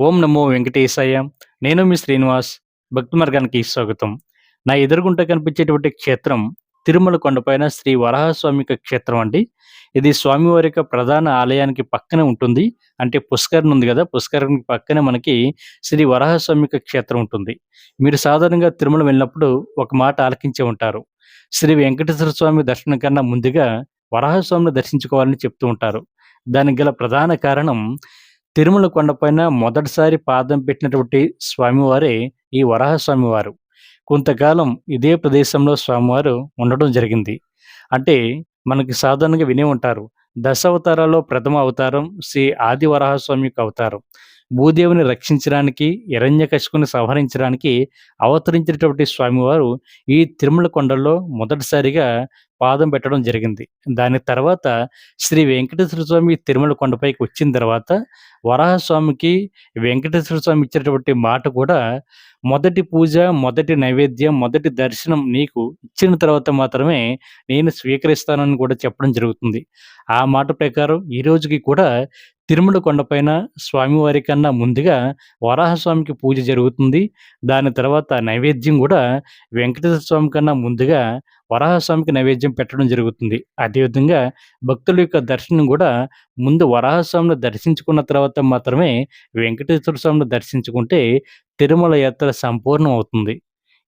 ఓం నమో వెంకటేశాయ. నేను మీ శ్రీనివాస్. భక్తి మార్గానికి స్వాగతం. నా ఎదురుగుంట కనిపించేటువంటి క్షేత్రం తిరుమల కొండపైన శ్రీ వరాహస్వామి యొక్క క్షేత్రం అండి. ఇది స్వామివారి యొక్క ప్రధాన ఆలయానికి పక్కనే ఉంటుంది. అంటే పుష్కరణ ఉంది కదా పుష్కరణకి పక్కనే మనకి శ్రీ వరాహస్వామి యొక్క క్షేత్రం ఉంటుంది. మీరు సాధారణంగా తిరుమల వెళ్ళినప్పుడు ఒక మాట ఆలకించే ఉంటారు. శ్రీ వెంకటేశ్వర స్వామి దర్శనం కన్నా ముందుగా వరాహస్వామిని దర్శించుకోవాలని చెప్తూ ఉంటారు. దానికి గల ప్రధాన కారణం తిరుమల కొండపైన మొదటిసారి పాదం పెట్టినటువంటి స్వామివారే ఈ వరాహస్వామివారు కొంతకాలం ఇదే ప్రదేశంలో స్వామివారు ఉండడం జరిగింది. అంటే మనకి సాధారణంగా వినే ఉంటారు. దశావతారాల్లో ప్రథమ అవతారం శ్రీ ఆది వరాహస్వామి యొక్క అవతారం. భూదేవుని రక్షించడానికి హిరణ్యకశిపుని సంహరించడానికి అవతరించినటువంటి స్వామివారు ఈ తిరుమల కొండల్లో మొదటిసారిగా పాదం పెట్టడం జరిగింది. దాని తర్వాత శ్రీ వెంకటేశ్వర స్వామి తిరుమల కొండపైకి వచ్చిన తర్వాత వరాహస్వామికి వెంకటేశ్వర స్వామి ఇచ్చినటువంటి మాట కూడా మొదటి పూజ మొదటి నైవేద్యం మొదటి దర్శనం నీకు ఇచ్చిన తర్వాత మాత్రమే నేను స్వీకరిస్తానని కూడా చెప్పడం జరుగుతుంది. ఆ మాట ప్రకారం ఈ రోజుకి కూడా తిరుమల కొండపైన స్వామివారి కన్నా ముందుగా వరాహస్వామికి పూజ జరుగుతుంది. దాని తర్వాత నైవేద్యం కూడా వెంకటేశ్వర స్వామి కన్నా ముందుగా వరాహస్వామికి నైవేద్యం పెట్టడం జరుగుతుంది. అదేవిధంగా భక్తుల యొక్క దర్శనం కూడా ముందు వరాహస్వామిని దర్శించుకున్న తర్వాత మాత్రమే వెంకటేశ్వర స్వామిని దర్శించుకుంటే తిరుమల యాత్ర సంపూర్ణం అవుతుంది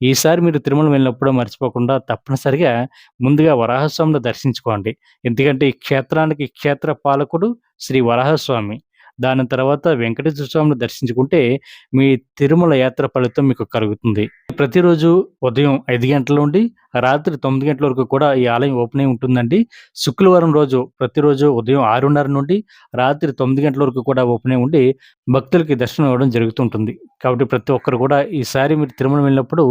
ఈసారి మీరు తిరుమల వెళ్ళినప్పుడు మర్చిపోకుండా తప్పనిసరిగా ముందుగా వరాహస్వామిని దర్శించుకోండి. ఎందుకంటే ఈ క్షేత్రానికి క్షేత్ర పాలకుడు శ్రీ వరాహస్వామి. దాని తర్వాత వెంకటేశ్వర స్వామిని దర్శించుకుంటే మీ తిరుమల యాత్ర ఫలితం మీకు కలుగుతుంది. ప్రతిరోజు ఉదయం ఐదు గంటల నుండి రాత్రి తొమ్మిది గంటల వరకు కూడా ఈ ఆలయం ఓపెన్ అయి ఉంటుందండి. శుక్రవారం రోజు ప్రతిరోజు ఉదయం ఆరున్నర నుండి రాత్రి తొమ్మిది గంటల వరకు కూడా ఓపెన్ అయి ఉండి భక్తులకి దర్శనం ఇవ్వడం జరుగుతుంటుంది. కాబట్టి ప్రతి ఒక్కరు కూడా ఈసారి మీరు తిరుమల వెళ్ళినప్పుడు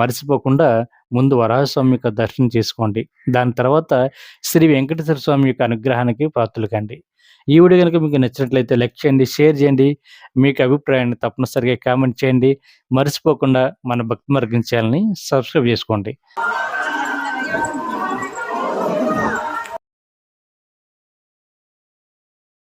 మర్చిపోకుండా ముందు వరాహస్వామి యొక్క దర్శనం చేసుకోండి. దాని తర్వాత శ్రీ వెంకటేశ్వర స్వామి యొక్క అనుగ్రహానికి పాత్రలు కండి ఈ వీడియో కనుక మీకు నచ్చినట్లయితే లైక్ చేయండి షేర్ చేయండి. మీకు అభిప్రాయాన్ని తప్పనిసరిగా కామెంట్ చేయండి. మర్చిపోకుండా మన భక్తి మార్గం ఛానల్ని సబ్స్క్రైబ్ చేసుకోండి.